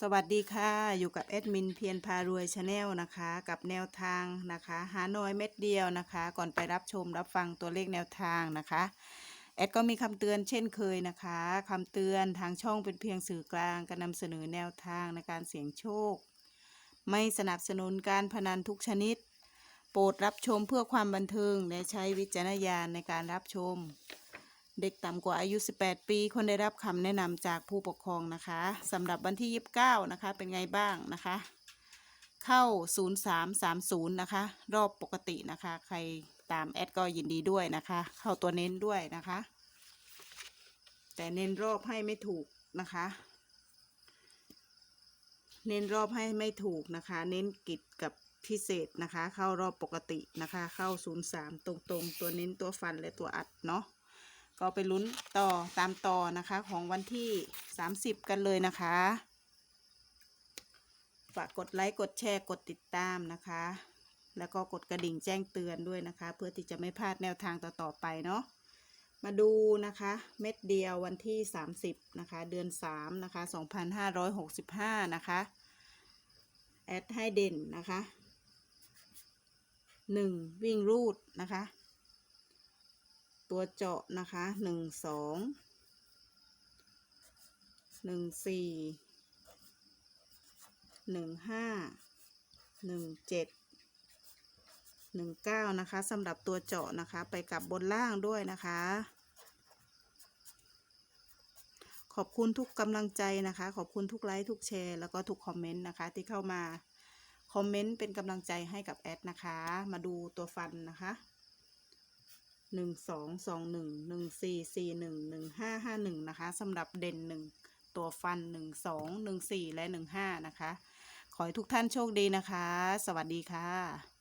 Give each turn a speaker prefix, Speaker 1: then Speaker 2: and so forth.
Speaker 1: สวัสดีค่ะ อยู่กับแอดมินเพียรพารวยชาแนลนะคะ กับแนวทางนะคะ หาน้อยเม็ดเดียวนะคะ ก่อนไปรับชมรับฟังตัวเลขแนวทางนะคะแอดก็มีคำเตือนเช่นเคยนะคะคำเตือนทางช่องเป็นเพียงสื่อกลางการนำเสนอแนวทางในการเสี่ยงโชค ไม่สนับสนุนการพนันทุกชนิด โปรดรับชมเพื่อความบันเทิงและใช้วิจารณญาณในการรับชม เด็กต่ำกว่าอายุ 18 ปี คนได้รับคำแนะนำจากผู้ปกครองนะคะสำหรับวันที่ 29 นะคะ เป็นไงบ้างนะคะ เข้า 0330 นะคะ รอบปกตินะคะ ใครตามแอดก็ยินดีด้วยนะคะ เข้าตัวเน้นด้วยนะคะ แต่เน้นรอบให้ไม่ถูกนะคะ เน้นรอบให้ไม่ถูกนะคะ เน้นกิจกับพิเศษนะคะ เข้ารอบปกตินะคะ เข้า 03 ตรงๆ ตัวเน้นตัวฟันและตัวอัดเนาะ ก็ไปลุ้นต่อตามต่อนะคะของวันที่ 30 กันเลยนะคะ ฝากกดไลค์กดแชร์กดติดตามนะคะ แล้วก็กดกระดิ่งแจ้งเตือนด้วยนะคะ เพื่อที่จะไม่พลาดแนวทางต่อๆไปเนาะมาดูนะคะเม็ดเดียววันที่ 30 นะคะ เดือน 3 นะคะ 2565 นะคะ แอดให้เด่นนะคะ 1 วิ่งรูดนะคะ ตัวเจาะนะคะหนึ่งสองหนึ่งสี่หนึ่งห้าหนึ่งเจ็ดหนึ่งเก้านะคะสำหรับตัวเจาะนะคะ ไปกับบนล่างด้วยนะคะ ขอบคุณทุกกำลังใจนะคะ ขอบคุณทุกไลค์ทุกแชร์แล้วก็ทุกคอมเมนต์นะคะ ที่เข้ามาคอมเมนต์เป็นกำลังใจให้กับแอดนะคะ มาดูตัวฟันนะคะ หนึ่งสองสองหนึ่งหนึ่งสี่สี่หนึ่งหนึ่งห้าห้าหนึ่งนะคะสำหรับเด่นหนึ่งตัวฟันหนึ่งสองหนึ่งสี่และหนึ่งห้านะคะ ขอให้ทุกท่านโชคดีนะคะ สวัสดีค่ะ